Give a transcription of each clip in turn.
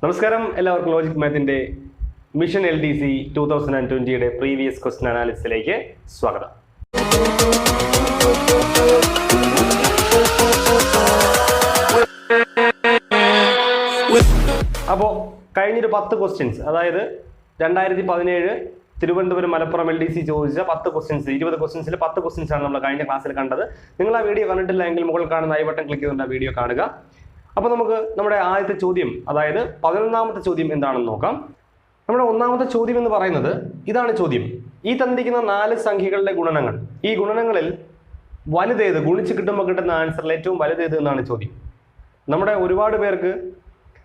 നമസ്കാരം എല്ലാവർക്കും logic മാത്തിന്റെ mission L D C two thousand and ട്വന്റിയുടെ previous question അനാലിസിലേക്ക് സ്വാഗതം. അപ്പോൾ കഴിഞ്ഞൊരു പത്ത് ക്വസ്റ്റ്യൻസ് അതായത് രണ്ടായിരത്തി പതിനേഴ് Thiruvananthapuram Malappuram L D C ചോദിച്ച പത്ത് ക്വസ്റ്റ്യൻസ് ഇരുപത് ക്വസ്റ്റ്യൻസിൽ പത്ത് ക്വസ്റ്റ്യൻസ് ആണ് നമ്മൾ കഴിഞ്ഞ ക്ലാസ്സിൽ കണ്ടത്. നിങ്ങൾ ആ വീഡിയോ കണ്ടിട്ടില്ല എങ്കിൽ മുകളിൽ കാണുന്ന ഐ ബട്ടൺ ക്ലിക്ക് ചെയ്തുകൊണ്ട് ആ വീഡിയോ കാണുക. അപ്പോൾ നമുക്ക് നമ്മുടെ ആദ്യത്തെ ചോദ്യം അതായത് പതിനൊന്നാമത്തെ ചോദ്യം എന്താണെന്ന് നോക്കാം. നമ്മുടെ ഒന്നാമത്തെ ചോദ്യം എന്ന് പറയുന്നത് ഇതാണ് ചോദ്യം. ഈ തന്നിരിക്കുന്ന നാല് സംഖ്യകളുടെ ഗുണനങ്ങൾ. ഈ ഗുണനങ്ങളിൽ വലുതേത് ഗുണിച്ച് കിട്ടുമ്പോൾ കിട്ടുന്ന ആൻസറിൽ ഏറ്റവും വലുതേത് എന്നാണ് ചോദ്യം. നമ്മുടെ ഒരുപാട് പേർക്ക്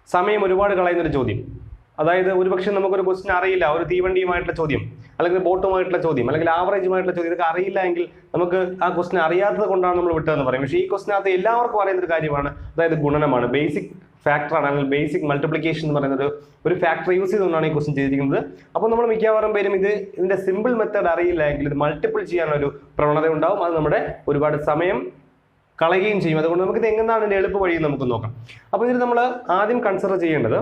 സമയം ഒരുപാട് കളയുന്നൊരു ചോദ്യം. അതായത് ഒരുപക്ഷെ നമുക്കൊരു ക്വസ്റ്റ്യൻ അറിയില്ല ഒരു തീവണ്ടിയുമായിട്ടുള്ള ചോദ്യം അല്ലെങ്കിൽ ബോട്ടുമായിട്ടുള്ള ചോദ്യം അല്ലെങ്കിൽ ആവറേജുമായിട്ടുള്ള ചോദ്യം ഇതൊക്കെ അറിയില്ല എങ്കിൽ നമുക്ക് ആ ക്വസ്റ്റ്യൻ അറിയാത്തത് കൊണ്ടാണ് നമ്മൾ വിട്ടതെന്ന് പറയും. പക്ഷേ ഈ ക്വസ്റ്റിനകത്ത് എല്ലാവർക്കും അറിയുന്ന ഒരു കാര്യമാണ് അതായത് ഗുണനമാണ്. ബേസിക് ഫാക്ടറാണ് അല്ലെങ്കിൽ ബേസിക് മൾട്ടിപ്ലിക്കേഷൻ എന്ന് പറയുന്നത് ഒരു ഫാക്ടർ യൂസ് ചെയ്തുകൊണ്ടാണ് ഈ ക്വസ്റ്റ്യൻ ചെയ്തിരിക്കുന്നത്. അപ്പോൾ നമ്മൾ മിക്കവാറും പേരും ഇത് ഇതിന്റെ സിമ്പിൾ മെത്തേഡ് അറിയില്ല എങ്കിൽ ഇത് മൾട്ടിപ്പിൾ ചെയ്യാനുള്ള ഒരു പ്രവണത ഉണ്ടാവും. അത് നമ്മുടെ ഒരുപാട് സമയം കളയുകയും ചെയ്യും. അതുകൊണ്ട് നമുക്ക് ഇത് എങ്ങനെയാണ് എളുപ്പ വഴി നമുക്ക് നോക്കാം. അപ്പോൾ ഇതിൽ നമ്മൾ ആദ്യം കൺസിഡർ ചെയ്യേണ്ടത്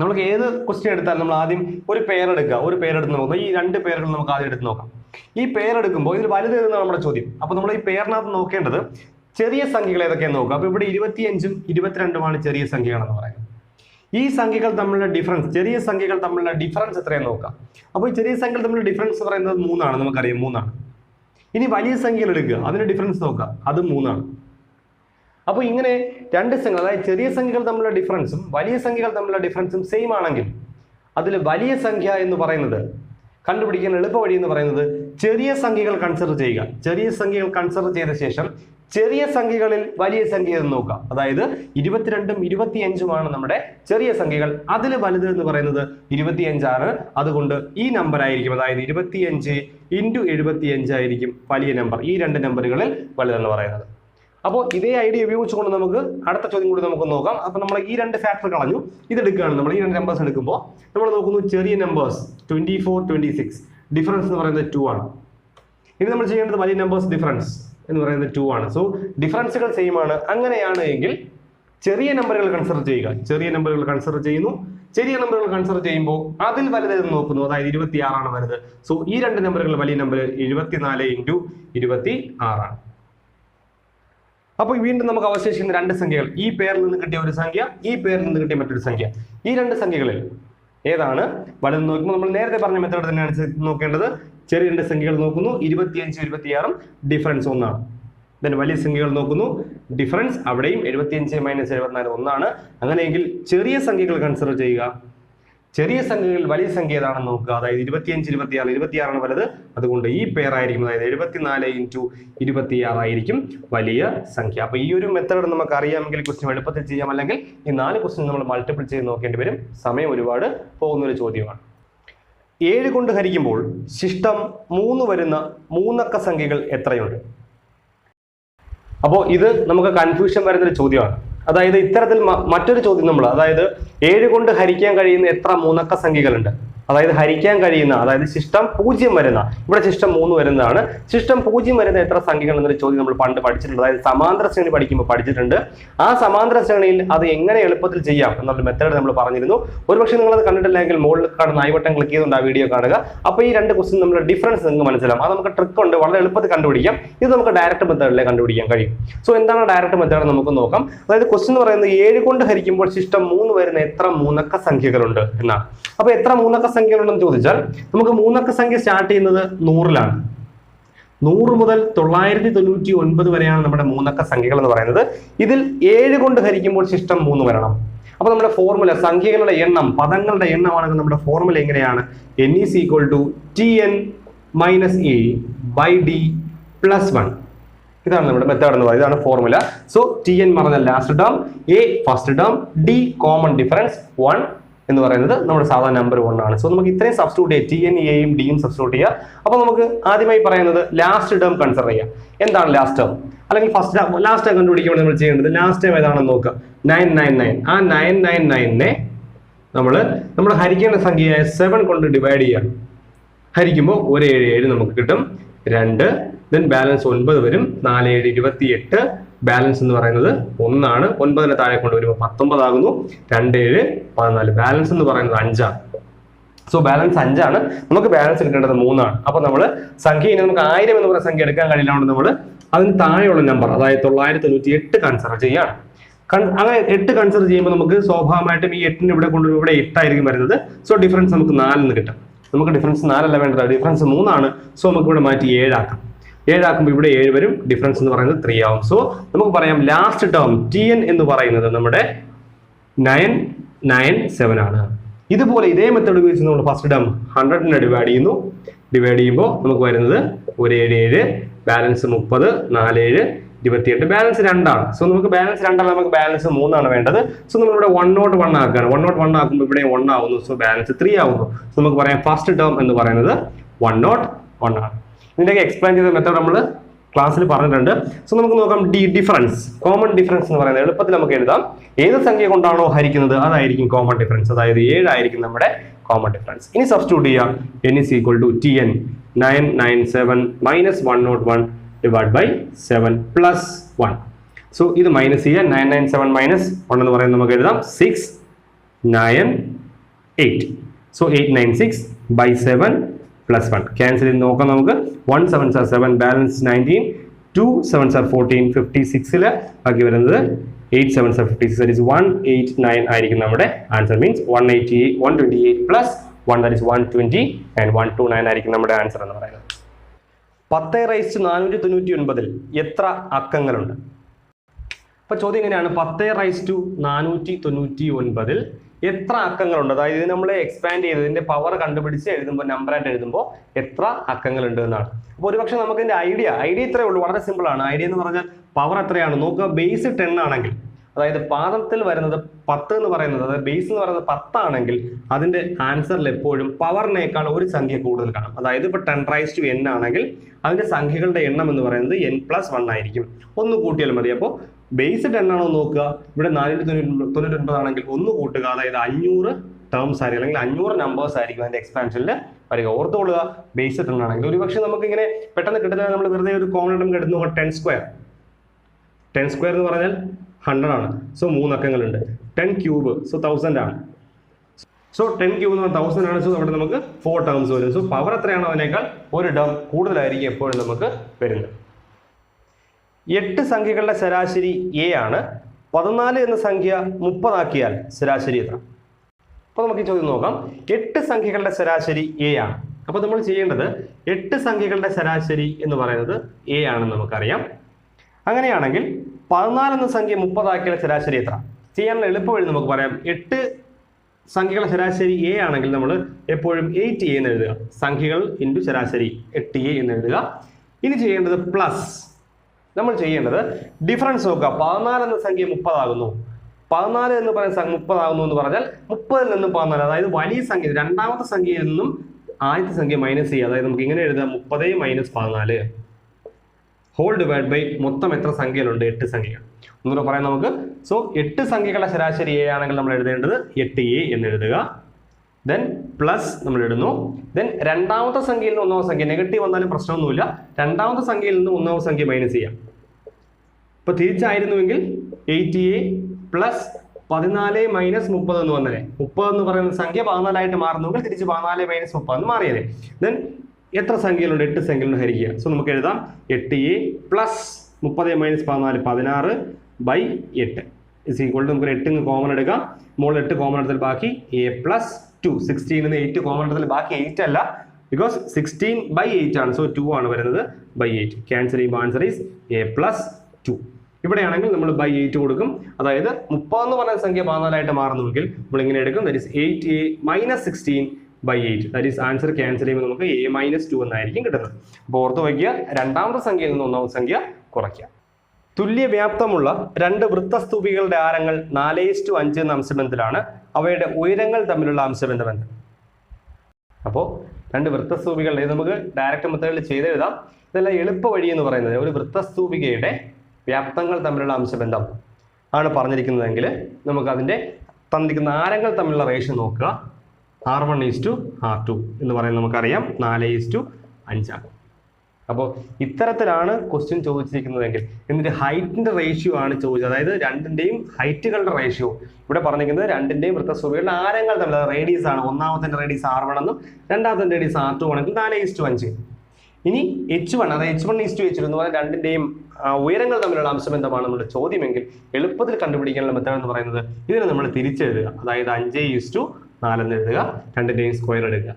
നമുക്ക് ഏത് ക്വസ്റ്റ്യൻ എടുത്താലും നമ്മൾ ആദ്യം ഒരു പേർ എടുക്കുക. ഒരു പേരെടുത്ത് നോക്കുക ഈ രണ്ട് പേരുകൾ നമുക്ക് ആദ്യം എടുത്ത് നോക്കാം. ഈ പേരെടുക്കുമ്പോൾ ഇതിൽ വലുത് എന്നാണ് നമ്മുടെ ചോദ്യം. അപ്പോൾ നമ്മൾ ഈ പേരിനകത്ത് നോക്കേണ്ടത് ചെറിയ സംഖ്യകൾ ഏതൊക്കെയാണെന്ന് നോക്കുക. അപ്പോൾ ഇവിടെ ഇരുപത്തിയഞ്ചും ഇരുപത്തിരണ്ടുമാണ് ചെറിയ സംഖ്യകളെന്ന് പറയുന്നത്. ഈ സംഖ്യകൾ തമ്മിലുള്ള ഡിഫറൻസ് ചെറിയ സംഖ്യകൾ തമ്മിലുള്ള ഡിഫറൻസ് എത്രയെന്ന് നോക്കാം അപ്പോൾ ഈ ചെറിയ സംഖ്യകൾ തമ്മിലുള്ള ഡിഫറൻസ് പറയുന്നത് മൂന്നാണ്. നമുക്കറിയാം മൂന്നാണ്. ഇനി വലിയ സംഖ്യകൾ എടുക്കുക. അതിന്റെ ഡിഫറൻസ് നോക്കുക. അത് മൂന്നാണ്. അപ്പോൾ ഇങ്ങനെ രണ്ട് സംഖ്യകൾ അതായത് ചെറിയ സംഖ്യകൾ തമ്മിലുള്ള ഡിഫറൻസും വലിയ സംഖ്യകൾ തമ്മിലുള്ള ഡിഫറൻസും സെയിം ആണെങ്കിൽ അതിൽ വലിയ സംഖ്യ എന്ന് പറയുന്നത് കണ്ടുപിടിക്കാൻ എളുപ്പ വഴി എന്ന് പറയുന്നത് ചെറിയ സംഖ്യകൾ കൺസിഡർ ചെയ്യുക. ചെറിയ സംഖ്യകൾ കൺസിഡർ ചെയ്ത ശേഷം ചെറിയ സംഖ്യകളിൽ വലിയ സംഖ്യ എന്ന് നോക്കുക. അതായത് ഇരുപത്തിരണ്ടും ഇരുപത്തിയഞ്ചുമാണ് നമ്മുടെ ചെറിയ സംഖ്യകൾ. അതിൽ വലുത് എന്ന് പറയുന്നത് ഇരുപത്തിയഞ്ചാണ് അതുകൊണ്ട് ഈ നമ്പർ ആയിരിക്കും അതായത് ഇരുപത്തിയഞ്ച് ഇന്റു എഴുപത്തിയഞ്ച് ആയിരിക്കും വലിയ നമ്പർ ഈ രണ്ട് നമ്പറുകളിൽ വലുതെന്ന് പറയുന്നത്. അപ്പോൾ ഇതേ ഐഡിയ ഉപയോഗിച്ചുകൊണ്ട് നമുക്ക് അടുത്ത ചോദ്യം കൂടി നമുക്ക് നോക്കാം. അപ്പോൾ നമ്മൾ ഈ രണ്ട് ഫാക്ടർ കളഞ്ഞു. ഇത് എടുക്കുകയാണ് നമ്മൾ ഈ രണ്ട് നമ്പേഴ്സ് എടുക്കുമ്പോൾ നമ്മൾ നോക്കുന്നു ചെറിയ numbers twenty four twenty six difference എന്ന് പറയുന്നത് ടു ആണ്. ഇനി നമ്മൾ ചെയ്യേണ്ടത് വലിയ നമ്പേഴ്സ് ഡിഫറൻസ് എന്ന് പറയുന്നത് ടു ആണ്. സോ ഡിഫറൻസുകൾ സെയിം ആണ്. അങ്ങനെയാണ് എങ്കിൽ ചെറിയ നമ്പറുകൾ കൺസിഡർ ചെയ്യുക. ചെറിയ നമ്പറുകൾ കൺസിഡർ ചെയ്യുന്നു. ചെറിയ നമ്പറുകൾ കൺസിഡർ ചെയ്യുമ്പോൾ അതിൽ വലുത് എന്ന് നോക്കുന്നു. അതായത് ഇരുപത്തി ആറാണ് വലുത്. സോ ഈ രണ്ട് നമ്പറുകൾ വലിയ നമ്പർ എഴുപത്തിനാല് ഇന്റു ഇരുപത്തി ആറാണ് അപ്പോൾ വീണ്ടും നമുക്ക് അവശേഷിക്കുന്ന രണ്ട് സംഖ്യകൾ. ഈ പേരിൽ നിന്ന് കിട്ടിയ ഒരു സംഖ്യ ഈ പേരിൽ നിന്ന് കിട്ടിയ മറ്റൊരു സംഖ്യ. ഈ രണ്ട് സംഖ്യകളിൽ ഏതാണ്? വളരെ നോക്കുമ്പോൾ നമ്മൾ നേരത്തെ പറഞ്ഞ മെത്തേഡ് തന്നെയാണ് നോക്കേണ്ടത്. ചെറിയ രണ്ട് സംഖ്യകൾ നോക്കുന്നു. ഇരുപത്തിയഞ്ചും ഇരുപത്തിയാറും ഡിഫറൻസ് ഒന്നാണ്. ദെൻ വലിയ സംഖ്യകൾ നോക്കുന്നു. ഡിഫറൻസ് അവിടെയും എഴുപത്തിയഞ്ച് മൈനസ് എഴുപത്തിനാല് ഒന്നാണ്. അങ്ങനെയെങ്കിൽ ചെറിയ സംഖ്യകൾ കൺസിഡർ ചെയ്യുക. ചെറിയ സംഖ്യകളിൽ വലിയ സംഖ്യ ഏതാണെന്ന് നോക്കുക. അതായത് ഇരുപത്തിയഞ്ച് ഇരുപത്തിയാറ് ഇരുപത്തിയാറാണ് വലുത്. അതുകൊണ്ട് ഈ പേരായിരിക്കും അതായത് എഴുപത്തിനാല് ഇന്റു ഇരുപത്തിയാറായിരിക്കും വലിയ സംഖ്യ. അപ്പോൾ ഈ ഒരു മെത്തേഡ് നമുക്ക് അറിയാമെങ്കിൽ ക്വസ്റ്റ്യൻ എളുപ്പത്തിൽ ചെയ്യാം. അല്ലെങ്കിൽ ഈ നാല് ക്വസ്റ്റ്യൻ നമ്മൾ മൾട്ടിപ്പിൾ ചെയ്ത് നോക്കേണ്ടി വരും. സമയം ഒരുപാട് പോകുന്ന ഒരു ചോദ്യമാണ്. ഏഴ് കൊണ്ട് ഹരിക്കുമ്പോൾ ശിഷ്ടം മൂന്ന് വരുന്ന മൂന്നക്ക സംഖ്യകൾ എത്രയുണ്ട്? അപ്പോൾ ഇത് നമുക്ക് കൺഫ്യൂഷൻ വരുന്നൊരു ചോദ്യമാണ്. അതായത് ഇത്തരത്തിൽ മറ്റൊരു ചോദ്യം നമ്മൾ അതായത് ഏഴ് കൊണ്ട് ഹരിക്കാൻ കഴിയുന്ന എത്ര മൂന്നക്ക സംഖ്യകളുണ്ട്? അതായത് ഹരിക്കാൻ കഴിയുന്ന അതായത് ശിഷ്ടം പൂജ്യം വരുന്ന ഇവിടെ ശിഷ്ടം മൂന്ന് വരുന്നതാണ്. ശിഷ്ടം പൂജ്യം വരുന്ന എത്ര സംഖ്യകൾ എന്നൊരു ചോദ്യം നമ്മൾ പണ്ട് പഠിച്ചിട്ടുണ്ട്. അതായത് സമാന്തര ശ്രേണി പഠിക്കുമ്പോൾ പഠിച്ചിട്ടുണ്ട്. ആ സമാന്തര ശ്രേണിയിൽ അത് എങ്ങനെ എളുപ്പത്തിൽ ചെയ്യാം എന്നുള്ള മെത്തേഡ് നമ്മൾ പറഞ്ഞിരുന്നു. ഒരുപക്ഷെ നിങ്ങൾ അത് കണ്ടിട്ടില്ലെങ്കിൽ മുകളിൽ കാണുന്ന ഐ ബട്ടൺ ക്ലിക്ക് ചെയ്തുകൊണ്ട് ആ വീഡിയോ കാണുക. അപ്പോൾ ഈ രണ്ട് ക്വസ്റ്റ്യൻ നമ്മൾ ഡിഫറൻസ് നിങ്ങൾക്ക് മനസ്സിലാവും. അത് നമുക്ക് ട്രിക്ക് ഉണ്ട്. വളരെ എളുപ്പത്തിൽ കണ്ടുപിടിക്കാം. ഇത് നമുക്ക് ഡയറക്റ്റ് മെത്തേഡിലെ കണ്ടുപിടിക്കാൻ കഴിയും. സോ എന്താണ് ഡയറക്റ്റ് മെത്തേഡ് നമുക്ക് നോക്കാം. അതായത് ക്വസ്റ്റ്യൻ എന്ന് പറയുന്നത് ഏഴ് കൊണ്ട് ഹരിക്കുമ്പോൾ ശിഷ്ടം മൂന്ന് വരുന്ന എത്ര മൂന്നക്ക സംഖ്യകളുണ്ട് എന്നാണ്. അപ്പൊ എത്ര മൂന്നക്ക സംഖ്യകളുണ്ടെന്ന് ചോദിച്ചാൽ നമുക്ക് മൂന്നക്ക സംഖ്യ സ്റ്റാർട്ട് ചെയ്യുന്നത് നൂറിലാണ്. നൂറ് മുതൽ തൊള്ളായിരത്തി തൊണ്ണൂറ്റി ഒൻപത് വരെയാണ് നമ്മുടെ മൂന്നക്ക സംഖ്യകൾ എന്ന് പറയുന്നത്. ഇതിൽ ഏഴ് കൊണ്ട് ഹരിക്കുമ്പോൾ ശിഷ്ടം മൂന്ന് വരണം. അപ്പൊ നമ്മുടെ ഫോർമുല സംഖ്യകളുടെ എണ്ണം പദങ്ങളുടെ എണ്ണമാണെങ്കിൽ നമ്മുടെ ഫോർമുല എങ്ങനെയാണ്? N is equal to t n minus a by d plus one ഇതാണ് നമ്മുടെ മെത്തേഡ് എന്ന് പറയുന്നത്. ഇതാണ് ഫോർമുല സോ ടി എൻ പറഞ്ഞ last term a first term d common difference one എന്ന് പറയുന്നത് നമ്മുടെ സാധാരണ നമ്പർ വൺ ആണ്. സോ നമുക്ക് ഇത്രയും സബ്സ്റ്റിറ്റ്യൂട്ട് ചെയ്യാം. ടി എൻ എയും ഡിയും സബ്സ്റ്റിറ്റ്യൂട്ട് ചെയ്യുക അപ്പോൾ നമുക്ക് ആദ്യമായി പറയുന്നത് ലാസ്റ്റ് ടേം കൺസിഡർ ചെയ്യാം. എന്താണ് ലാസ്റ്റ് ടേം അല്ലെങ്കിൽ ഫസ്റ്റ് ലാസ്റ്റ് ടേം കണ്ടുപിടിക്കുമ്പോൾ നമ്മൾ ചെയ്യേണ്ടത് ലാസ്റ്റ് ടേം ഏതാണെന്ന് നോക്കുക. നയൻ നയൻ നയൻ ആ നയൻ നയൻ നയനെ നമ്മൾ നമ്മൾ ഹരിക്കേണ്ട സംഖ്യയായ സെവൻ കൊണ്ട് ഡിവൈഡ് ചെയ്യാം. ഹരിക്കുമ്പോൾ ഒരു ഏഴ് ഏഴ് നമുക്ക് കിട്ടും. രണ്ട് ദെൻ ബാലൻസ് ഒൻപത് വരും. നാല് ഏഴ് ഇരുപത്തി എട്ട് ബാലൻസ് എന്ന് പറയുന്നത് ഒന്നാണ്. ഒൻപതിന് താഴെ കൊണ്ടുവരുമ്പോൾ പത്തൊമ്പതാകുന്നു. രണ്ട് ഏഴ് പതിനാല്. ബാലൻസ് എന്ന് പറയുന്നത് അഞ്ചാണ്. സോ ബാലൻസ് അഞ്ചാണ്. നമുക്ക് ബാലൻസ് കിട്ടേണ്ടത് മൂന്നാണ്. അപ്പൊ നമ്മൾ സംഖ്യ ഇനി നമുക്ക് ആയിരം എന്ന് പറയുന്ന സംഖ്യ എടുക്കാൻ കഴിയില്ലാണ്ട് നമ്മൾ അതിന് താഴെയുള്ള നമ്പർ അതായത് തൊള്ളായിരത്തി തൊണ്ണൂറ്റി എട്ട് കൺസിഡർ ചെയ്യാണ് അങ്ങനെ എട്ട് കൺസിഡർ ചെയ്യുമ്പോൾ നമുക്ക് സ്വാഭാവികമായിട്ടും ഈ എട്ടിന് ഇവിടെ കൊണ്ടുവരുമ്പോൾ ഇവിടെ എട്ടായിരിക്കും വരുന്നത്. സോ ഡിഫറൻസ് നമുക്ക് നാലിന്ന് കിട്ടും. നമുക്ക് ഡിഫറൻസ് നാലല്ല വേണ്ടത്. ഡിഫറൻസ് മൂന്നാണ്. സോ നമുക്ക് ഇവിടെ മാറ്റി ഏഴാക്കാം. ഏഴാക്കുമ്പോൾ ഇവിടെ ഏഴ് വരും. ഡിഫറൻസ് എന്ന് പറയുന്നത് ത്രീ ആവും. സോ നമുക്ക് പറയാം ലാസ്റ്റ് ടേം ടി എൻ എന്ന് പറയുന്നത് നമ്മുടെ നയൻ നയൻ സെവൻ ആണ്. ഇതുപോലെ ഇതേ മെത്തേഡ് ഉപയോഗിച്ച് നമ്മൾ ഫസ്റ്റ് ടേം ഹൺഡ്രഡിനെ ഡിവൈഡ് ചെയ്യുന്നു. ഡിവൈഡ് ചെയ്യുമ്പോൾ നമുക്ക് വരുന്നത് ഒരു ഏഴ് ഏഴ് ബാലൻസ് മുപ്പത് നാല് ഏഴ് ഇരുപത്തിയെട്ട്. ബാലൻസ് രണ്ടാണ്. സോ നമുക്ക് ബാലൻസ് രണ്ടാണ് നമുക്ക് ബാലൻസ് മൂന്നാണ് വേണ്ടത്. സോ നമ്മൾ ഇവിടെ വൺ നോട്ട് വൺ ആക്കുകയാണ്. വൺ നോട്ട് വൺ ആക്കുമ്പോൾ ഇവിടെ വൺ ആവുന്നു. സോ ബാലൻസ് ത്രീ ആവുന്നു. സോ നമുക്ക് പറയാം ഫസ്റ്റ് ടേം എന്ന് പറയുന്നത് വൺ നോട്ട് വൺ ആണ്. ഇതിന്റെയൊക്കെ എക്സ്പ്ലെയിൻ ചെയ്ത മെത്തേഡ് നമ്മൾ ക്ലാസ്സിൽ പറഞ്ഞിട്ടുണ്ട്. സോ നമുക്ക് നോക്കാം ഡി ഡിഫറൻസ് കോമൺ ഡിഫറൻസ് എന്ന് പറയുന്നത് എളുപ്പത്തിൽ നമുക്ക് എഴുതാം. ഏത് സംഖ്യ കൊണ്ടാണോ ഹരിക്കുന്നത് അതായിരിക്കും കോമൺ ഡിഫറൻസ് അതായത് ഏഴായിരിക്കും നമ്മുടെ കോമൺ ഡിഫറൻസ് ഇനി സബ്സ്റ്റിറ്റ്യൂട്ട് ചെയ്യാം. N is equal to t n nine nine seven minus one nought one divide by seven plus one so ഇത് മൈനസ് ചെയ്യാം. Nine nine seven minus one എന്ന് പറയുന്നത് നമുക്ക് എഴുതാം. Six nine eight so eight nine six by seven plus one cancel ചെയ്ത് നോക്കാം നമുക്ക്. One seven sir seven balance nineteen two seven sir fourteen fifty സിക്സിൽ ബാക്കി വരുന്നത് eight seven sir fifty six that is one eight nine ആയിരിക്കും നമ്മുടെ answer means one eighty one twenty eight plus one that is one twenty and one two nine ആയിരിക്കും നമ്മുടെ answer എന്ന് പറയുന്നത്. പത്ത് റൈസ് നാനൂറ്റി തൊണ്ണൂറ്റി ഒൻപതിൽ എത്ര അക്കങ്ങളുണ്ട്? അപ്പൊ ചോദ്യം എങ്ങനെയാണ് പത്ത് റൈസ് ടു നാനൂറ്റി തൊണ്ണൂറ്റി ഒൻപതിൽ എത്ര അക്കങ്ങളുണ്ട്? അതായത് ഇത് നമ്മൾ എക്സ്പാൻഡ് ചെയ്ത് ഇതിന്റെ പവർ കണ്ടുപിടിച്ച് എഴുതുമ്പോൾ നമ്പറായിട്ട് എഴുതുമ്പോൾ എത്ര അക്കങ്ങളുണ്ട് എന്നാണ്. അപ്പോൾ ഒരുപക്ഷെ നമുക്ക് ഇതിന്റെ ഐഡിയ ഐഡിയ ഇത്രയേ ഉള്ളൂ. വളരെ സിമ്പിൾ ആണ്. ഐഡിയ എന്ന് പറഞ്ഞാൽ പവർ എത്രയാണ്? നോക്കുക ബേസ് ടെൻ ആണെങ്കിൽ അതായത് പാദത്തിൽ വരുന്നത് പത്ത് എന്ന് പറയുന്നത് അതായത് ബേസ് എന്ന് പറയുന്നത് പത്താണെങ്കിൽ അതിന്റെ ആൻസറിൽ എപ്പോഴും പവറിനേക്കാൾ ഒരു സംഖ്യ കൂടുതൽ കാണും. അതായത് ഇപ്പോൾ ടെൻ റൈസ് ടു എൻ ആണെങ്കിൽ അതിന്റെ സംഖ്യകളുടെ എണ്ണം എന്ന് പറയുന്നത് എൻ പ്ലസ് വൺ ആയിരിക്കും. ഒന്ന് കൂട്ടിയാൽ മതി. അപ്പോൾ ബേസ് ടെൻ ആണോ നോക്കുക? ഇവിടെ നാനൂറ്റി തൊണ്ണൂറ്റി തൊണ്ണൂറ്റി ഒൻപത് ആണെങ്കിൽ ഒന്ന് കൂട്ടുക. അതായത് അഞ്ഞൂറ് ടേംസ് ആയിരിക്കും. അല്ലെങ്കിൽ അഞ്ഞൂറ് നമ്പേഴ്സ് ആയിരിക്കും അതിന്റെ എക്സ്പാൻഷനിൽ വരിക. ഓർത്തുകൊള്ളുക. ബേസ് ടെൻ ആണെങ്കിൽ ഒരുപക്ഷെ നമുക്ക് ഇങ്ങനെ പെട്ടെന്ന് കിട്ടുന്ന നമ്മൾ വെറുതെ ഒരു കോമൺ ഇടം കിട്ടുന്ന ടെൻ സ്ക്വയർ ടെൻ സ്ക്വയർ എന്ന് പറഞ്ഞാൽ ഹൺഡ്രഡ് ആണ്. സോ മൂന്നക്കങ്ങളുണ്ട്. ടെൻ ക്യൂബ് സോ തൗസൻഡ് ആണ്. സോ ടെൻ ക്യൂബ് എന്ന് പറഞ്ഞാൽ തൗസൻഡ് ആണ്. സോ അവിടെ നമുക്ക് ഫോർ ടേംസ് വരും. സോ പവർ എത്രയാണോ അതിനേക്കാൾ? ഒരു ടേം കൂടുതലായിരിക്കും എപ്പോഴും നമുക്ക് വരുന്നത്. എട്ട് സംഖ്യകളുടെ ശരാശരി എ ആണ്. പതിനാല് എന്ന സംഖ്യ മുപ്പതാക്കിയാൽ ശരാശരി എത്ര? അപ്പോൾ നമുക്ക് ഈ ചോദ്യം നോക്കാം. എട്ട് സംഖ്യകളുടെ ശരാശരി എ ആണ്. അപ്പോൾ നമ്മൾ ചെയ്യേണ്ടത് എട്ട് സംഖ്യകളുടെ ശരാശരി എന്ന് പറയുന്നത് എ ആണെന്ന് നമുക്കറിയാം. അങ്ങനെയാണെങ്കിൽ പതിനാല് എന്ന സംഖ്യ മുപ്പതാക്കിയാൽ ശരാശരി എത്ര? ചെയ്യാനുള്ള എളുപ്പവഴി നമുക്ക് പറയാം. എട്ട് സംഖ്യകളുടെ ശരാശരി എ ആണെങ്കിൽ നമ്മൾ എപ്പോഴും എയ്റ്റ് എ എന്ന് എഴുതുക. സംഖ്യകൾ ഇന്റു ശരാശരി എട്ട് എ എന്ന് എഴുതുക. ഇനി ചെയ്യേണ്ടത് പ്ലസ് നമ്മൾ ചെയ്യേണ്ടത് ഡിഫറൻസ് നോക്കുക. പതിനാല് എന്ന സംഖ്യ മുപ്പതാകുന്നു. പതിനാല് എന്ന് പറയുന്ന സംഖ്യ മുപ്പതാകുന്നു എന്ന് പറഞ്ഞാൽ മുപ്പതിൽ നിന്നും പതിനാല് അതായത് വലിയ സംഖ്യ. രണ്ടാമത്തെ സംഖ്യയിൽ നിന്നും ആദ്യത്തെ സംഖ്യ മൈനസ് ചെയ്യുക. അതായത് നമുക്ക് ഇങ്ങനെ എഴുതാം. മുപ്പത് മൈനസ് പതിനാല്. ഹോൾ ഡിവൈഡ് ബൈ മൊത്തം എത്ര സംഖ്യകളുണ്ട്? എട്ട് സംഖ്യകൾ. ഒന്നുകൂടെ പറയാം നമുക്ക്. സോ എട്ട് സംഖ്യകളുടെ ശരാശരി എ ആണെങ്കിൽ നമ്മൾ എഴുതേണ്ടത് എട്ട് എ എന്ന് എഴുതുക. ദെൻ പ്ലസ് നമ്മൾ ഇടുന്നു. ദെൻ രണ്ടാമത്തെ സംഖ്യയിൽ നിന്ന് ഒന്നാമത്തെ സംഖ്യ. നെഗറ്റീവ് വന്നാലും പ്രശ്നമൊന്നുമില്ല. രണ്ടാമത്തെ സംഖ്യയിൽ നിന്ന് ഒന്നാമത്തെ സംഖ്യ മൈനസ് ചെയ്യാം. ഇപ്പൊ തിരിച്ചായിരുന്നുവെങ്കിൽ എയ്റ്റി എ പ്ലസ് പതിനാല് മൈനസ് മുപ്പത് എന്ന് വന്നല്ലേ മുപ്പത് എന്ന് പറയുന്ന സംഖ്യ പതിനാലായിട്ട് മാറുന്നുവെങ്കിൽ തിരിച്ച് പതിനാല് മൈനസ് മുപ്പത് എന്ന് മാറിയല്ലേ ദെൻ എത്ര സംഖ്യകളുണ്ട്? എട്ട് സംഖ്യകളുണ്ട് ഹരിക്കുക. സോ നമുക്ക് എഴുതാം. എട്ട് എ പ്ലസ് മുപ്പത് മൈനസ് പതിനാല് പതിനാറ് ബൈ എട്ട്. ഇസ് ഈക്വൾ ടു നമുക്ക് എട്ടിന് കോമൺ എടുക്കാം. മുകളിൽ എട്ട് കോമൺ എടുത്താൽ ബാക്കി എ പ്ലസ് ടു സിക്സ്റ്റീൻ നിന്ന് എയ്റ്റ് കോമൺ എടുത്താൽ ബാക്കി എയ്റ്റ് അല്ല. ബിക്കോസ് സിക്സ്റ്റീൻ ബൈ എയ്റ്റ് ആണ്. സോ ടു ആണ് വരുന്നത് ബൈ എയ്റ്റ് ക്യാൻസർ ചെയ്യുമ്പോൾ answer is a plus two ഇവിടെയാണെങ്കിൽ നമ്മൾ ബൈ എയ്റ്റ് കൊടുക്കും. അതായത് മുപ്പതെന്ന് പറഞ്ഞ സംഖ്യ പതിനാലായിട്ട് മാറുന്നുവെങ്കിൽ നമ്മൾ ഇങ്ങനെ എടുക്കും. That is eight a minus sixteen by eight that is answer cancel ചെയ്യുമ്പോൾ നമുക്ക് എ മൈനസ് ടു എന്നായിരിക്കും കിട്ടുന്നത്. അപ്പോൾ ഓർത്ത് വയ്ക്കുക രണ്ടാമത്തെ സംഖ്യയിൽ നിന്ന് ഒന്നാമത്തെ സംഖ്യ കുറയ്ക്കുക. തുല്യ വ്യാപ്തമുള്ള രണ്ട് വൃത്തസ്തൂപികളുടെ ആരങ്ങൾ നാല് ടു അഞ്ച് എന്ന അംശബന്ധത്തിലാണ്. അവയുടെ ഉയരങ്ങൾ തമ്മിലുള്ള അംശബന്ധം എന്ത് അപ്പോൾ രണ്ട് വൃത്തസ്തൂപികളുടെ നമുക്ക് ഡയറക്റ്റ് മെത്തേഡിൽ ചെയ്തെഴുതാം. ഇതെല്ലാം എളുപ്പ വഴി എന്ന് പറയുന്നത് ഒരു വൃത്തസ്തൂപികയുടെ വ്യാപ്തങ്ങൾ തമ്മിലുള്ള അംശബന്ധം ആണ് പറഞ്ഞിരിക്കുന്നതെങ്കിൽ നമുക്ക് അതിന്റെ തന്നിരിക്കുന്ന ആരങ്ങൾ തമ്മിലുള്ള റേഷ്യോ നോക്കുക. R one is to r two എന്ന് പറയുന്നത് നമുക്കറിയാം. നാല് ഈസ് ടു അഞ്ചാണ് അപ്പോൾ ഇത്തരത്തിലാണ് ക്വസ്റ്റ്യൻ ചോദിച്ചിരിക്കുന്നതെങ്കിൽ എന്നിട്ട് ഹൈറ്റിന്റെ റേഷ്യോ ആണ് ചോദിച്ചത്. അതായത് രണ്ടിന്റെയും ഹൈറ്റുകളുടെ റേഷ്യോ ഇവിടെ പറഞ്ഞിരിക്കുന്നത് രണ്ടിന്റെയും വൃത്തസ്വരൂപികളുടെ ആരങ്ങൾ തമ്മിൽ റേഡിയസ് ആണ്. ഒന്നാമത്തെ റേഡിയസ് ആർ വൺ എന്നും രണ്ടാമത്തെ റേഡിയസ് ആർ ടു ആണെങ്കിൽ നാല് ഈസ് ടു അഞ്ച്. ഇനി എച്ച് വൺ അതായത് h one is to h എന്ന് പറഞ്ഞാൽ രണ്ടിന്റെയും ആ, ഉയരങ്ങൾ തമ്മിലുള്ള അംശബന്ധമാണ് നമ്മുടെ ചോദ്യമെങ്കിൽ എളുപ്പത്തിൽ കണ്ടുപിടിക്കാനുള്ള മെത്തേഡ് എന്ന് പറയുന്നത് ഇതിനെ നമ്മൾ തിരിച്ചെഴുതുക. അതായത് അഞ്ച് ഈസ് ടു നാലെന്ന് എഴുതുക. രണ്ടിന്റെയും സ്ക്വയർ എടുക്കുക.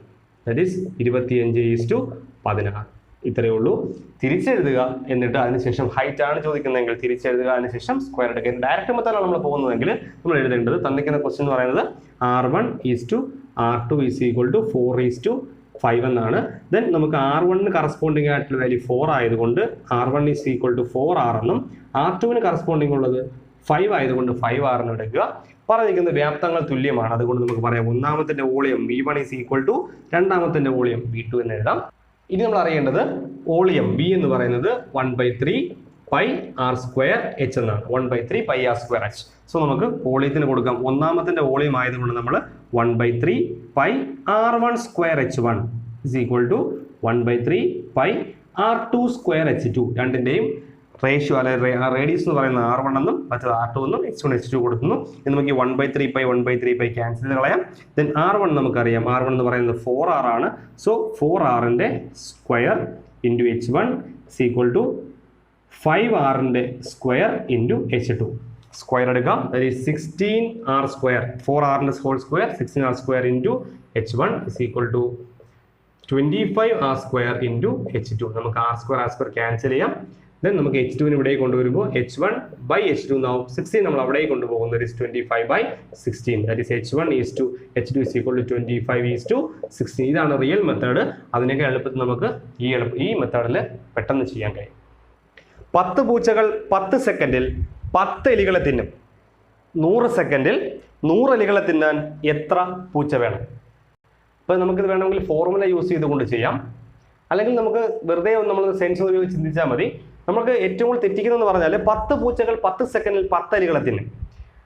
ദാറ്റ് ഈസ് ഇരുപത്തിയഞ്ച് ഈസ് ടു പതിനാറ്. ഇത്രയേ ഉള്ളൂ. തിരിച്ചെഴുതുക എന്നിട്ട് അതിനുശേഷം ഹൈറ്റ് ആണ് ചോദിക്കുന്നതെങ്കിൽ തിരിച്ചെഴുതുക അതിനുശേഷം സ്ക്വയർ എടുക്കുക. ഡയറക്റ്റ് മെത്തേഡാണ് നമ്മൾ പോകുന്നതെങ്കിൽ നമ്മൾ എഴുതേണ്ടത് തന്നിരിക്കുന്ന ക്വസ്റ്റ്യൻ എന്ന് പറയുന്നത് r one is to r two is equal to four is to five എന്നാണ്. ദെൻ നമുക്ക് ആർ വണ്ണിന് കറസ്പോണ്ടിങ് ആയിട്ടുള്ള വാല്യൂ ഫോർ ആയതുകൊണ്ട് r one is equal to four r എന്നും ആർ ടുവിന് കറസ്പോണ്ടിങ് ഉള്ളത് ഫൈവ് ആയതുകൊണ്ട് ഫൈവ് ആർ എന്ന് എടുക്കുക. പറഞ്ഞിരിക്കുന്ന വ്യാപ്തങ്ങൾ തുല്യമാണ്. അതുകൊണ്ട് നമുക്ക് പറയാം ഒന്നാമത്തിന്റെ volume v one is equal to രണ്ടാമത്തിന്റെ volume V two എന്ന് എഴുതാം. ഇനി നമ്മൾ അറിയേണ്ടത് വോളിയം വി എന്ന് പറയുന്നത് one by three pi r square h എന്നാണ്. One by three pi r square h so നമുക്ക് വോളിയത്തിന് കൊടുക്കാം. ഒന്നാമത്തിന്റെ വോളിയം ആയതുകൊണ്ട് നമ്മൾ one by three pi r one square h one is equal to one by three pi r two square h two രണ്ടിന്റെയും ratio അല്ലെങ്കിൽ radius എന്ന് പറയുന്നത് ആർ വൺ എന്നും മറ്റത് ആർ ടു എന്നും എച്ച് വൺ എച്ച് ടു കൊടുക്കുന്നു. ഇത് നമുക്ക് one by three pi one by three pi cancel കളയാം. ദെൻ ആർ വൺ നമുക്കറിയാം. ആർ വൺ എന്ന് പറയുന്നത് ഫോർ ആർ ആണ്. സോ ഫോർ ആറിന്റെ square into h one equal to five ആറിന്റെ square into h two square എടുക്കാം. അതായത് സിക്സ്റ്റീൻ ആർ സ്ക്വയർ ഫോർ ആറിന്റെ whole square sixteen r square into h one is equal to twenty five r square into h two നമുക്ക് r square r square cancel ചെയ്യാം. Then നമുക്ക് H ടുവിന് ഇവിടെ കൊണ്ടുവരുമ്പോൾ h one by h two എന്നാവും. Sixteen നമ്മൾ അവിടെ കൊണ്ടുപോകുന്നത് is twenty five by sixteen that is h one is to h two is equal to twenty five is to sixteen ഇതാണ് റിയൽ മെത്തേഡ് അതിനൊക്കെ എളുപ്പത്തിൽ നമുക്ക് ഈ എളുപ്പ ഈ മെത്തേഡിൽ പെട്ടെന്ന് ചെയ്യാൻ കഴിയും. പത്ത് പൂച്ചകൾ പത്ത് സെക്കൻഡിൽ പത്ത് എലികളെ തിന്നും. നൂറ് സെക്കൻഡിൽ നൂറ് എലികളെ തിന്നാൻ എത്ര പൂച്ച വേണം? അപ്പോൾ നമുക്കിത് വേണമെങ്കിൽ ഫോർമുല യൂസ് ചെയ്തുകൊണ്ട് ചെയ്യാം. അല്ലെങ്കിൽ നമുക്ക് വെറുതെ നമ്മൾ സെൻസ് ഉപയോഗിച്ച് ചിന്തിച്ചാൽ മതി. നമുക്ക് ഏറ്റവും കൂടുതൽ തെറ്റിക്കുന്നതെന്ന് പറഞ്ഞാൽ പത്ത് പൂച്ചകൾ പത്ത് സെക്കൻഡിൽ പത്ത് എലികളെ തിന്നും.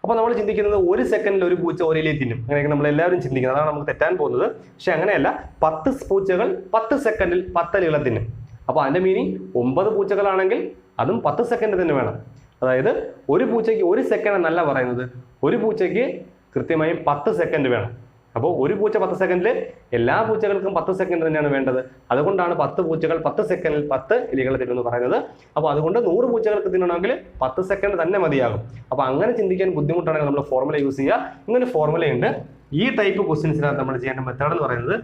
അപ്പോൾ നമ്മൾ ചിന്തിക്കുന്നത് ഒരു സെക്കൻഡിൽ ഒരു പൂച്ച ഒരു ഇലയിൽ തിന്നും. അങ്ങനെയൊക്കെ നമ്മൾ എല്ലാവരും ചിന്തിക്കുന്നത്. അതാണ് നമുക്ക് തെറ്റാൻ പോകുന്നത്. പക്ഷേ അങ്ങനെയല്ല പത്ത് പൂച്ചകൾ പത്ത് സെക്കൻഡിൽ പത്ത് എലികളെ തിന്നും. അപ്പോൾ അതിന്റെ മീനിങ് ഒമ്പത് പൂച്ചകളാണെങ്കിൽ അതും പത്ത് സെക്കൻഡ് തന്നെ വേണം. അതായത് ഒരു പൂച്ചയ്ക്ക് ഒരു സെക്കൻഡ് എന്നല്ല പറയുന്നത്. ഒരു പൂച്ചയ്ക്ക് കൃത്യമായും പത്ത് സെക്കൻഡ് വേണം. അപ്പോൾ ഒരു പൂച്ച പത്ത് സെക്കൻഡിൽ എല്ലാ പൂച്ചകൾക്കും പത്ത് സെക്കൻഡ് തന്നെയാണ് വേണ്ടത്. അതുകൊണ്ടാണ് പത്ത് പൂച്ചകൾ പത്ത് സെക്കൻഡിൽ പത്ത് എലികൾ തിന്നുമെന്ന് പറയുന്നത്. അപ്പോൾ അതുകൊണ്ട് നൂറ് പൂച്ചകൾക്ക് തിന്നണമെങ്കിൽ പത്ത് സെക്കൻഡ് തന്നെ മതിയാകും. അപ്പോൾ അങ്ങനെ ചിന്തിക്കാൻ ബുദ്ധിമുട്ടാണെങ്കിൽ നമ്മൾ ഫോർമുല യൂസ് ചെയ്യുക. ഇങ്ങനെ ഫോർമുലയുണ്ട് ഈ ടൈപ്പ് ക്വസ്റ്റ്യൻസിനകത്ത് നമ്മൾ ചെയ്യേണ്ട മെത്തേഡ് എന്ന് പറയുന്നത്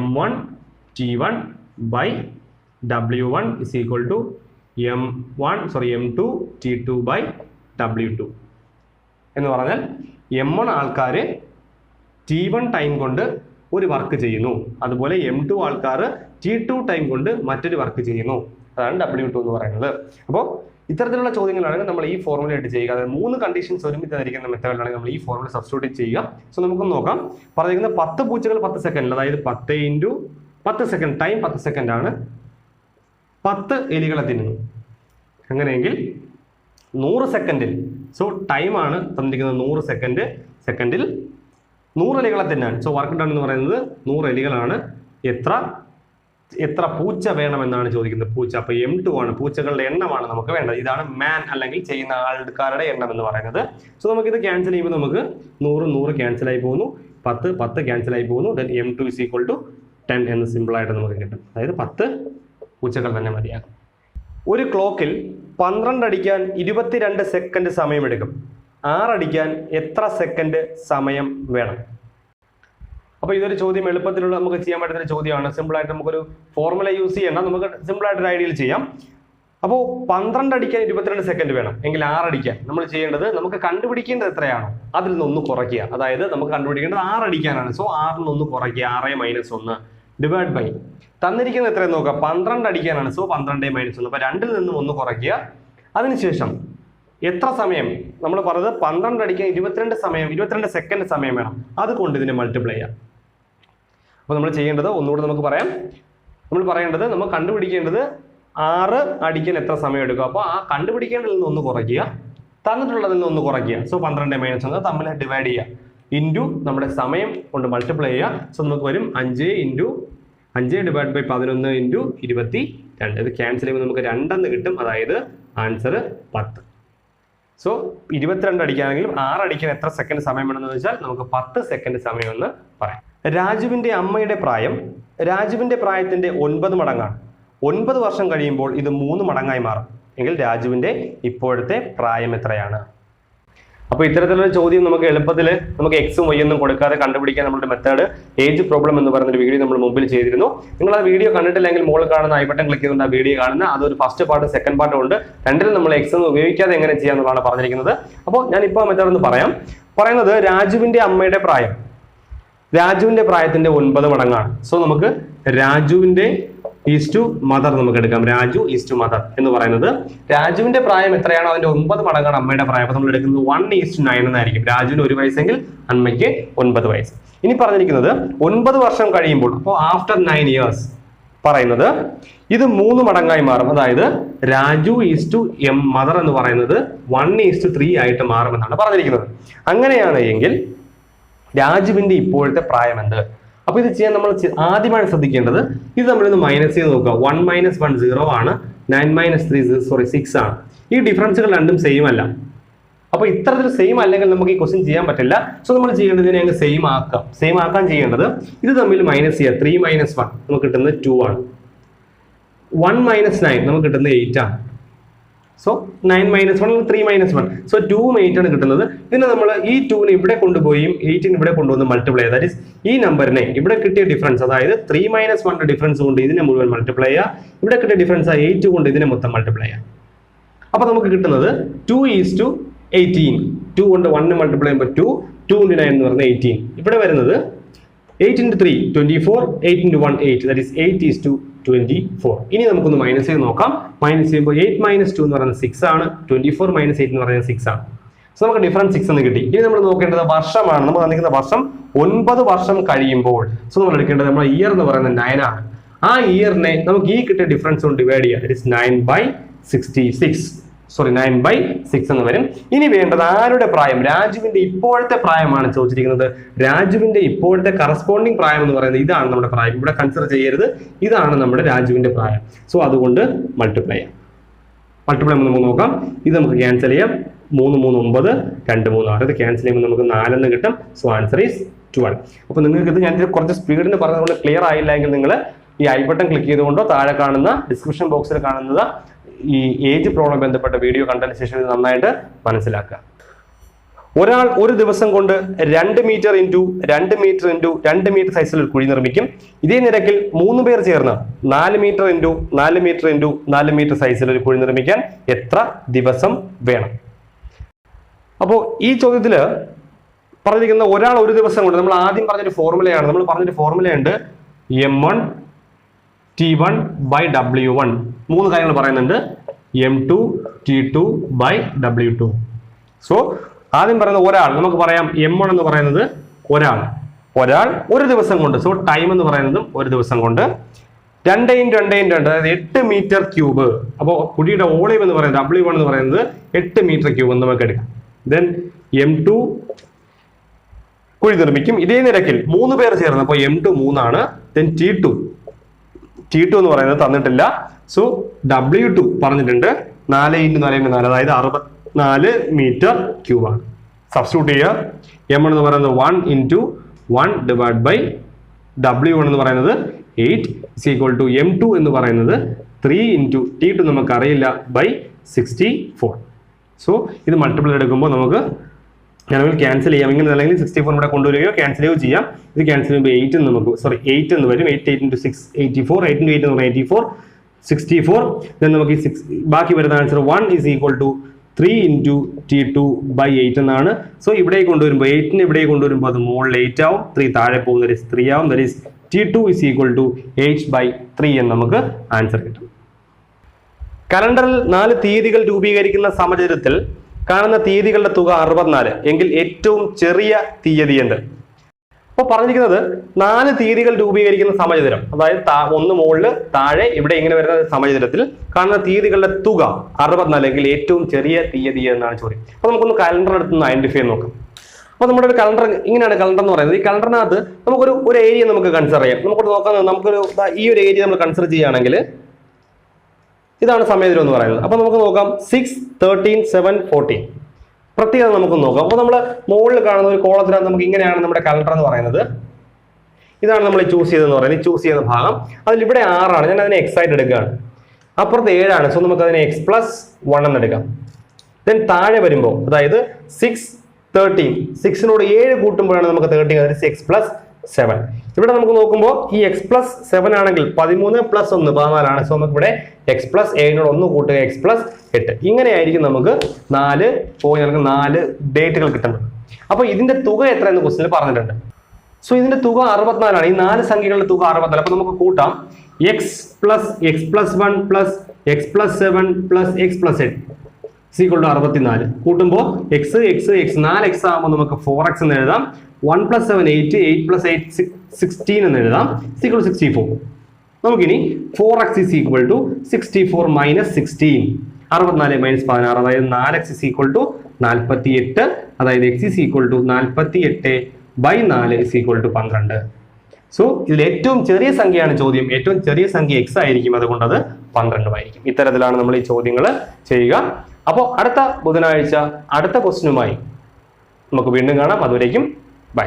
M one T one by W one is equal to M one sorry M two T two by W two എന്ന് പറഞ്ഞാൽ എം വൺ ആൾക്കാർ ടി വൺ ടൈം കൊണ്ട് ഒരു വർക്ക് ചെയ്യുന്നു. അതുപോലെ എം ടു ആൾക്കാർ ടി ടു ടൈം കൊണ്ട് മറ്റൊരു വർക്ക് ചെയ്യുന്നു. അതാണ് ഡബ്ല്യു ടു എന്ന് പറയുന്നത്. അപ്പോൾ ഇത്തരത്തിലുള്ള ചോദ്യങ്ങളാണ് നമ്മൾ ഈ ഫോർമുല ആയിട്ട് ചെയ്യുക. അതായത് മൂന്ന് കണ്ടീഷൻസ് ഒരുമിച്ച് തന്നിരിക്കുന്ന മെത്തേഡിലാണ് നമ്മൾ ഈ ഫോർമുല സബ്സ്റ്റിറ്റ്യൂട്ട് ചെയ്യുക. സോ നമുക്കൊന്ന് നോക്കാം. പറഞ്ഞിരിക്കുന്ന പത്ത് പൂച്ചകൾ പത്ത് സെക്കൻഡിൽ അതായത് പത്ത് ഇന്റു പത്ത് സെക്കൻഡ് ടൈം പത്ത് സെക്കൻഡാണ് പത്ത് എലികളെ തിന്നുന്നു. അങ്ങനെയെങ്കിൽ നൂറ് സെക്കൻഡിൽ സോ ടൈമാണ് തന്നിരിക്കുന്നത് നൂറ് സെക്കൻഡ് സെക്കൻഡിൽ നൂറ് എലികളെ തിന്നാൻ. സോ വർക്ക് ഡൺ എന്ന് പറയുന്നത് നൂറ് എലികളാണ്. എത്ര എത്ര പൂച്ച വേണമെന്നാണ് ചോദിക്കുന്നത് പൂച്ച. അപ്പോൾ എം ടു ആണ്. പൂച്ചകളുടെ എണ്ണമാണ് നമുക്ക് വേണ്ടത്. ഇതാണ് മാൻ അല്ലെങ്കിൽ ചെയ്യുന്ന ആൾക്കാരുടെ എണ്ണം എന്ന് പറയുന്നത്. സോ നമുക്കിത് ക്യാൻസൽ ചെയ്യുമ്പോൾ നമുക്ക് നൂറ് നൂറ് ക്യാൻസൽ ആയി പോകുന്നു. പത്ത് പത്ത് ക്യാൻസൽ ആയി പോകുന്നു. Then M two is equal to ten എന്ന് സിമ്പിളായിട്ട് നമുക്ക് കിട്ടും. അതായത് പത്ത് പൂച്ചകൾ തന്നെ മതിയാകും. ഒരു ക്ലോക്കിൽ പന്ത്രണ്ട് അടിക്കാൻ ഇരുപത്തിരണ്ട് സെക്കൻഡ് സമയമെടുക്കും. ആറടിക്കാൻ എത്ര സെക്കൻഡ് സമയം വേണം? അപ്പോൾ ഇതൊരു ചോദ്യം എളുപ്പത്തിലുള്ള നമുക്ക് ചെയ്യാൻ പറ്റുന്ന ഒരു ചോദ്യമാണ്. സിമ്പിളായിട്ട് നമുക്കൊരു ഫോർമുല യൂസ് ചെയ്യണം നമുക്ക് സിമ്പിളായിട്ട് ഒരു ഐഡിയയിൽ ചെയ്യാം. അപ്പോൾ പന്ത്രണ്ട് അടിക്കാൻ ഇരുപത്തിരണ്ട് സെക്കൻഡ് വേണം. എങ്കിൽ ആറടിക്കാൻ നമ്മൾ ചെയ്യേണ്ടത് നമുക്ക് കണ്ടുപിടിക്കേണ്ടത് എത്രയാണോ? അതിൽ നിന്നൊന്ന് കുറയ്ക്കുക. അതായത് നമുക്ക് കണ്ടുപിടിക്കേണ്ടത് ആറടിക്കാനാണ് സോ ആറിൽ നിന്ന് കുറയ്ക്കുക. ആറ് മൈനസ് ഒന്ന് ഡിവൈഡ് ബൈ തന്നിരിക്കുന്നത് എത്രയെന്ന് നോക്കുക. പന്ത്രണ്ട് അടിക്കാനാണ്. സോ പന്ത്രണ്ട് മൈനസ് ഒന്ന് അപ്പോൾ രണ്ടിൽ നിന്നും ഒന്ന് കുറയ്ക്കുക. അതിനുശേഷം എത്ര സമയം? നമ്മൾ പറഞ്ഞത് പന്ത്രണ്ട് അടിക്കാൻ ഇരുപത്തിരണ്ട് സമയം ഇരുപത്തിരണ്ട് സെക്കൻഡ് സമയം വേണം. അതുകൊണ്ട് ഇതിനെ മൾട്ടിപ്ലൈ ചെയ്യാം. അപ്പോൾ നമ്മൾ ചെയ്യേണ്ടത് ഒന്നുകൂടെ നമുക്ക് പറയാം. നമ്മൾ പറയേണ്ടത് നമ്മൾ കണ്ടുപിടിക്കേണ്ടത് ആറ് അടിക്കാൻ എത്ര സമയം എടുക്കും. അപ്പോൾ ആ കണ്ടുപിടിക്കേണ്ടതിൽ നിന്ന് ഒന്ന് കുറയ്ക്കുക. തന്നിട്ടുള്ളതിൽ നിന്ന് ഒന്ന് കുറയ്ക്കുക. സോ പന്ത്രണ്ട് മൈനസ് ഒന്ന് തമ്മിൽ ഡിവൈഡ് ചെയ്യുക. ഇന്റു നമ്മുടെ സമയം കൊണ്ട് മൾട്ടിപ്ലൈ ചെയ്യുക. സോ നമുക്ക് വരും അഞ്ച് ഇന്റു അഞ്ച് ഡിവൈഡ് ബൈ പതിനൊന്ന് ഇന്റു ഇരുപത്തി രണ്ട് ഇത് ക്യാൻസൽ ചെയ്യുമ്പോൾ നമുക്ക് രണ്ടെന്ന് കിട്ടും. അതായത് ആൻസർ പത്ത്. സോ ഇരുപത്തിരണ്ട് അടിക്കുകയാണെങ്കിൽ ആറ് അടിക്കാൻ എത്ര സെക്കൻഡ് സമയം വേണമെന്ന് വെച്ചാൽ നമുക്ക് പത്ത് സെക്കൻഡ് സമയമെന്ന് പറയാം. രാജുവിന്റെ അമ്മയുടെ പ്രായം രാജുവിന്റെ പ്രായത്തിന്റെ ഒൻപത് മടങ്ങാണ്. ഒൻപത് വർഷം കഴിയുമ്പോൾ ഇത് മൂന്ന് മടങ്ങായി മാറും. എങ്കിൽ രാജുവിന്റെ ഇപ്പോഴത്തെ പ്രായം എത്രയാണ്? അപ്പോൾ ഇത്തരത്തിലുള്ള ചോദ്യം നമുക്ക് എളുപ്പത്തിൽ നമുക്ക് എക്സും വൈ ഒന്നും കൊടുക്കാതെ കണ്ടുപിടിക്കാൻ നമ്മുടെ മെത്തേഡ് ഏജ് പ്രോബ്ലം എന്ന് പറയുന്ന വീഡിയോ നമ്മൾ മുമ്പിൽ ചെയ്തിരുന്നു. നിങ്ങൾ ആ വീഡിയോ കണ്ടിട്ടില്ലെങ്കിൽ മുകളിൽ കാണുന്ന ഐ ബട്ടൺ ക്ലിക്ക് ചെയ്തുകൊണ്ട് ആ വീഡിയോ കാണുന്ന അതൊരു ഫസ്റ്റ് പാർട്ട് സെക്കൻഡ് പാർട്ടും ഉണ്ട്. രണ്ടിലും നമ്മൾ എക്സ് ഒന്നും ഉപയോഗിക്കാതെ എങ്ങനെ ചെയ്യാമെന്നുള്ളതാണ് പറഞ്ഞിരിക്കുന്നത്. അപ്പോൾ ഞാൻ ഇപ്പോൾ മെത്തേഡ് ഒന്ന് പറയാം. പറയുന്നത് രാജുവിന്റെ അമ്മയുടെ പ്രായം. രാജുവിന്റെ പ്രായത്തിന്റെ ഒൻപത് മടങ്ങാണ്. സോ നമുക്ക് രാജുവിന്റെ ഈസ് ടു മദർ നമുക്ക് എടുക്കാം. രാജു ഈസ് ടു മദർ എന്ന് പറയുന്നത് രാജുവിന്റെ പ്രായം എത്രയാണോ അതിന്റെ ഒമ്പത് മടങ്ങാണ് അമ്മയുടെ പ്രായം. അപ്പൊ നമ്മൾ എടുക്കുന്നത് വൺ ഈസ് ടു നയൻ എന്നായിരിക്കും. രാജുവിന് ഒരു വയസ്സെങ്കിൽ അമ്മയ്ക്ക് ഒൻപത് വയസ്സ്. ഇനി പറഞ്ഞിരിക്കുന്നത് ഒൻപത് വർഷം കഴിയുമ്പോൾ അപ്പോൾ ആഫ്റ്റർ നയൻ ഇയേഴ്സ് പറയുന്നത് ഇത് മൂന്ന് മടങ്ങായി മാറും. അതായത് Raju is two M mother എന്ന് പറയുന്നത് വൺ ഈസ് ടു ത്രീ ആയിട്ട് മാറുമെന്നാണ് പറഞ്ഞിരിക്കുന്നത്. അങ്ങനെയാണ് എങ്കിൽ രാജുവിന്റെ ഇപ്പോഴത്തെ പ്രായം എന്ത്? അപ്പൊ ഇത് ചെയ്യാൻ നമ്മൾ ആദ്യമായിട്ട് ആദ്യമായി ശ്രദ്ധിക്കേണ്ടത് ഇത് നമ്മളിന്ന് മൈനസ് ചെയ്ത് നോക്കുക. വൺ മൈനസ് വൺ സീറോ ആണ്. Nine minus three sorry six ആണ്. ഈ ഡിഫറൻസുകൾ രണ്ടും സെയിം അല്ല. അപ്പോൾ ഇത്തരത്തിൽ സെയിം അല്ലെങ്കിൽ നമുക്ക് ഈ ക്വസ്റ്റ്യൻ ചെയ്യാൻ പറ്റില്ല. സോ നമ്മൾ ചെയ്യേണ്ടത് ഇതിനെ അങ്ങ് സെയിം ആക്കാം. സെയിം ആക്കാൻ ചെയ്യേണ്ടത് ഇത് തമ്മിൽ മൈനസ് ചെയ്യുക ത്രീ മൈനസ് വൺ നമുക്ക് കിട്ടുന്നത് ടു ആണ്. വൺ മൈനസ് നയൻ നമുക്ക് കിട്ടുന്നത് എയ്റ്റ് ആണ്. So nine minus one three minus one so two eight ആണ് കിട്ടുന്നത്. പിന്നെ നമ്മൾ ഈ ടൂവിനെ ഇവിടെ കൊണ്ടുപോയി എയ്റ്റിന് ഇവിടെ കൊണ്ടുവന്ന് മൾട്ടിപ്ലൈ ദാറ്റ് ഇസ് ഈ നമ്പറിനെ ഇവിടെ കിട്ടിയ ഡിഫറൻസ് അതായത് ത്രീ മൈനസ് വണ്ണിന്റെ ഡിഫറൻസ് കൊണ്ട് ഇതിനെ മുഴുവൻ മൾട്ടിപ്ലൈ ചെയ്യുക. ഇവിടെ കിട്ടിയ ഡിഫറൻസ് എയ്റ്റ് കൊണ്ട് ഇതിനെ മൊത്തം മൾട്ടിപ്ലൈ ചെയ്യുക. അപ്പൊ നമുക്ക് കിട്ടുന്നത് two is to eighteen two കൊണ്ട് വണ്ണിന് മൾട്ടിപ്ലൈ ചെയ്യുമ്പോൾ ടു ടു ഇന്റു നയൻ എന്ന് പറയുന്നത് എയ്റ്റീൻ ഇവിടെ വരുന്നത് eight into three twenty four eight into one eight that is eight is to twenty four ഇനി നമുക്കൊന്ന് മൈനസ് ചെയ്ത് നോക്കാം. മൈനസ് ചെയ്യുമ്പോൾ എയ്റ്റ് മൈനസ് ടു എന്ന് പറയുന്നത് സിക്സ് ആണ്. ട്വന്റി ഫോർ മൈനസ് എയ്റ്റ് എന്ന് പറയുന്നത് സിക്സ് ആണ്. സോ നമുക്ക് ഡിഫറൻസ് സിക്സ് എന്ന് കിട്ടി. ഇനി നമ്മൾ നോക്കേണ്ടത് വർഷമാണ്. നമ്മൾ തന്നിരിക്കുന്ന വർഷം ഒൻപത് വർഷം കഴിയുമ്പോൾ. സോ നമ്മൾ എടുക്കേണ്ടത് നമ്മുടെ ഇയർ എന്ന് പറയുന്നത് നയൻ ആണ്. ആ ഇയറിനെ നമുക്ക് ഈ കിട്ടിയ ഡിഫറൻസ് കൊണ്ട് ഡിവൈഡ് ചെയ്യാം. It is nine by sixty six sorry nine by six എന്ന് വരും. ഇനി വേണ്ടത് ആരുടെ പ്രായം? രാജുവിന്റെ ഇപ്പോഴത്തെ പ്രായമാണ് ചോദിച്ചിരിക്കുന്നത്. രാജുവിന്റെ ഇപ്പോഴത്തെ കറസ്പോണ്ടിങ് പ്രായം എന്ന് പറയുന്നത് ഇതാണ് നമ്മുടെ പ്രായം. ഇവിടെ കൺസിഡർ ചെയ്യരുത്. ഇതാണ് നമ്മുടെ രാജുവിന്റെ പ്രായം. സോ അതുകൊണ്ട് മൾട്ടിപ്ലൈ ചെയ്യാം. മൾട്ടിപ്ലൈ നമുക്ക് നോക്കാം. ഇത് നമുക്ക് ക്യാൻസൽ ചെയ്യാം. മൂന്ന് മൂന്ന് ഒമ്പത് രണ്ട് മൂന്ന് ആറ്. ഇത് ക്യാൻസൽ ചെയ്യുമ്പോൾ നമുക്ക് നാലെന്ന് കിട്ടും. സോ ആൻസർ ഈസ് ട്വൽവ് അപ്പോൾ നിങ്ങൾക്ക് ഇത് ഞാൻ കുറച്ച് സ്പീഡിന് പറഞ്ഞതുകൊണ്ട് ക്ലിയർ ആയില്ല എങ്കിൽ നിങ്ങൾ ഈ ഐ ബട്ടൺ ക്ലിക്ക് ചെയ്തുകൊണ്ടോ താഴെ കാണുന്ന ഡിസ്ക്രിപ്ഷൻ ബോക്സിൽ കാണുന്നത് ഈ ഏജ് പ്രോബ്ലം ബന്ധപ്പെട്ട വീഡിയോ കണ്ടതിന് ശേഷം നന്നായിട്ട് മനസ്സിലാക്കുക. ഒരാൾ ഒരു ദിവസം കൊണ്ട് രണ്ട് മീറ്റർ ഇന്റു രണ്ട് മീറ്റർ ഇന്റു രണ്ട് മീറ്റർ സൈസിൽ ഒരു കുഴി നിർമ്മിക്കും. ഇതേ നിരക്കിൽ മൂന്ന് പേർ ചേർന്ന് നാല് മീറ്റർ ഇന്റു നാല് മീറ്റർ ഇന്റു നാല് മീറ്റർ സൈസിൽ ഒരു കുഴി നിർമ്മിക്കാൻ എത്ര ദിവസം വേണം? അപ്പോൾ ഈ ചോദ്യത്തിൽ പറഞ്ഞിരിക്കുന്ന ഒരാൾ ഒരു ദിവസം കൊണ്ട് നമ്മൾ ആദ്യം പറഞ്ഞൊരു ഫോർമുലയാണ് നമ്മൾ പറഞ്ഞൊരു ഫോർമുലയുണ്ട് M one T one by W one മൂന്ന് കാര്യങ്ങൾ പറയുന്നുണ്ട്. M two T two by W two so ആദ്യം പറയുന്ന ഒരാൾ. നമുക്ക് പറയാം എം വൺ എന്ന് പറയുന്നത് ഒരാൾ. ഒരാൾ ഒരു ദിവസം കൊണ്ട്. സോ ടൈം എന്ന് പറയുന്നതും ഒരു ദിവസം കൊണ്ട്. രണ്ട് ഇന്റു രണ്ട് ഇന്റു രണ്ട് അതായത് എട്ട് മീറ്റർ ക്യൂബ്. അപ്പോൾ കുടിയുടെ ഓളിയം എന്ന് പറയുന്നത് ഡബ്ല്യു വൺ എന്ന് പറയുന്നത് എട്ട് മീറ്റർ ക്യൂബ് എന്ന് നമുക്ക് എടുക്കാം. ദെൻ എം ടു കുഴി നിർമ്മിക്കും. ഇതേ നിരക്കിൽ മൂന്ന് പേർ ചേർന്ന്. അപ്പോൾ എം ടു മൂന്നാണ്. Then T two T two എന്ന് പറയുന്നത് തന്നിട്ടില്ല. സോ ഡബ്ല്യു ടു പറഞ്ഞിട്ടുണ്ട്. നാല് ഇന്റു നാല് ഇന്റു നാല് അതായത് അറുപത്തിനാല് മീറ്റർ ആണ്. സബ്സ്റ്റിറ്റ്യൂട്ട് ചെയ്യുക. എം എന്ന് പറയുന്നത് one into one divide by W one എന്ന് പറയുന്നത് eight is equal to M two എന്ന് പറയുന്നത് ത്രീ ഇന്റു ടി ടു നമുക്ക് അറിയില്ല ബൈ സിക്സ്റ്റി ഫോർ സോ ഇത് മൾട്ടിപ്പിൾ എടുക്കുമ്പോൾ നമുക്ക് ഞാനെങ്കിൽ ക്യാൻസൽ ചെയ്യാം. ഇങ്ങനെ അല്ലെങ്കിൽ സിക്സ്റ്റി ഫോർ ഇവിടെ കൊണ്ടുവരികയോ ക്യാൻസൽ ചെയ്യുകയോ ചെയ്യാം. ഇത് ക്യാൻസൽ ചെയ്യുമ്പോൾ എയ്റ്റ് എന്ന് നമുക്ക് സോറി എയ്റ്റ് എന്ന് വരും. Eight eight into six eighty four eight into eight eighty four sixty four then നമുക്ക് ഈ സിക്സ് ബാക്കി വരുന്ന answer one is equal to three into T two by eight എന്നാണ്. സോ ഇവിടെ കൊണ്ടുവരുമ്പോൾ എയ്റ്റിന് ഇവിടെ കൊണ്ടുവരുമ്പോൾ അത് മുകളിൽ എയ്റ്റ് ആവും. ത്രീ താഴെ പോകുന്ന ദറ്റ് ഇസ് ത്രീ ആവും. That is T two is equal to eight by three എന്ന് നമുക്ക് ആൻസർ കിട്ടും. കലണ്ടറിൽ നാല് തീയതികൾ രൂപീകരിക്കുന്ന സമചരത്തിൽ കാണുന്ന തീയതികളുടെ തുക അറുപത്തിനാല് എങ്കിൽ ഏറ്റവും ചെറിയ തീയതി എന്ത് അപ്പോൾ പറഞ്ഞിരിക്കുന്നത് നാല് തീയതികൾ രൂപീകരിക്കുന്ന സമചതുരം അതായത് ഒന്ന് മുകളിൽ താഴെ ഇവിടെ ഇങ്ങനെ വരുന്ന സമചതുരത്തിൽ കാണുന്ന തീയതികളുടെ തുക അറുപത്തിനാല് എങ്കിൽ ഏറ്റവും ചെറിയ തീയതി എന്നാണ് ചോദ്യം. അപ്പോൾ നമുക്കൊന്ന് കലണ്ടർ എടുത്ത് ഐഡന്റിഫൈ നോക്കാം. അപ്പോൾ നമ്മുടെ ഒരു കലണ്ടർ ഇങ്ങനെയാണ് കലണ്ടർ എന്ന് പറയുന്നത്. ഈ കലണ്ടറിനകത്ത് നമുക്കൊരു ഒരു ഏരിയ നമുക്ക് കൺസിഡർ ചെയ്യാം. നമുക്ക് നോക്കാൻ നമുക്കൊരു ഈ ഒരു ഏരിയ നമ്മൾ കൺസിഡർ ചെയ്യുകയാണെങ്കിൽ ഇതാണ് സമയദിനം എന്ന് പറയുന്നത്. അപ്പോൾ നമുക്ക് നോക്കാം. സിക്സ് തേർട്ടീൻ സെവൻ ഫോർട്ടീൻ പ്രത്യേകത നമുക്ക് നോക്കാം. അപ്പോൾ നമ്മൾ മുകളിൽ കാണുന്ന ഒരു കോളത്തിനകത്ത് നമുക്ക് ഇങ്ങനെയാണ് നമ്മുടെ കലണ്ടർ എന്ന് പറയുന്നത്. ഇതാണ് നമ്മൾ ചൂസ് ചെയ്തതെന്ന് പറയുന്നത്. ഈ ചൂസ് ചെയ്യുന്ന ഭാഗം. അതിൽ ഇവിടെ ആറാണ് ഞാൻ അതിനെ എക്സ് ആയിട്ട് എടുക്കുകയാണ്. അപ്പുറത്ത് ഏഴാണ് സോ നമുക്ക് അതിനെ എക്സ് പ്ലസ് വൺ എന്ന് എടുക്കാം. ദെൻ താഴെ വരുമ്പോൾ അതായത് സിക്സ് തേർട്ടീൻ സിക്സിനോട് ഏഴ് കൂട്ടുമ്പോഴാണ് നമുക്ക് തേർട്ടീൻ അതായത് സിക്സ് പ്ലസ് സെവൻ ഇവിടെ നമുക്ക് നോക്കുമ്പോൾ ഈ എക്സ് പ്ലസ് സെവൻ ആണെങ്കിൽ പതിമൂന്ന് പ്ലസ് ഒന്ന് പതിനാലാണ്. സോ നമുക്ക് ഇവിടെ എക്സ് പ്ലസ് ഏഴിനോട് ഒന്ന് കൂട്ടുക എക്സ് പ്ലസ് എട്ട്. ഇങ്ങനെയായിരിക്കും നമുക്ക് നാല് പോയി നമുക്ക് നാല് ഡേറ്റുകൾ കിട്ടുന്നത്. അപ്പോൾ ഇതിന്റെ തുക എത്ര എത്രയെന്ന് ക്വസ്റ്റിൽ പറഞ്ഞിട്ടുണ്ട്. സോ ഇതിന്റെ തുക അറുപത്തിനാലാണ്. ഈ നാല് സംഖ്യകളുടെ തുക അറുപത്തിനാല്. അപ്പൊ നമുക്ക് കൂട്ടാം. X plus X plus one plus X plus seven plus X plus എട്ട് സീക്വൾ ടു അറുപത്തിനാല്. കൂട്ടുമ്പോൾ എക്സ് എക്സ് എക്സ് നാല് എക്സ് ആകുമ്പോൾ നമുക്ക് ഫോർ എക്സ് എന്ന് എഴുതാം. One plus seven eight eight plus eight sixteen എന്ന് എഴുതാം. സീക്വൾ സിക്സ്റ്റി ഫോർ നമുക്കിനി four X is equal to sixty four minus sixteen അറുപത്തിനാല് മൈനസ് പതിനാറ് അതായത് നാല് എക്സ് ഇസ് ഈക്വൽ ടു നാൽപ്പത്തി എട്ട് അതായത് എക്സ് ഇസ് ഈക്വൽ ടു നാൽപ്പത്തി എട്ട് ബൈ നാല് ഇസ് ഈക്വൽ ടു പന്ത്രണ്ട്. സോ ഇതിൽ ഏറ്റവും ചെറിയ സംഖ്യയാണ് ചോദ്യം. ഏറ്റവും ചെറിയ സംഖ്യ എക്സ് ആയിരിക്കും. അതുകൊണ്ട് അത് പന്ത്രണ്ടുമായിരിക്കും ഇത്തരത്തിലാണ് നമ്മൾ ഈ ചോദ്യങ്ങൾ ചെയ്യുക. അപ്പോൾ അടുത്ത ബുധനാഴ്ച അടുത്ത ക്വസ്റ്റിനുമായി നമുക്ക് വീണ്ടും കാണാം. അതുവരേക്കും ബൈ.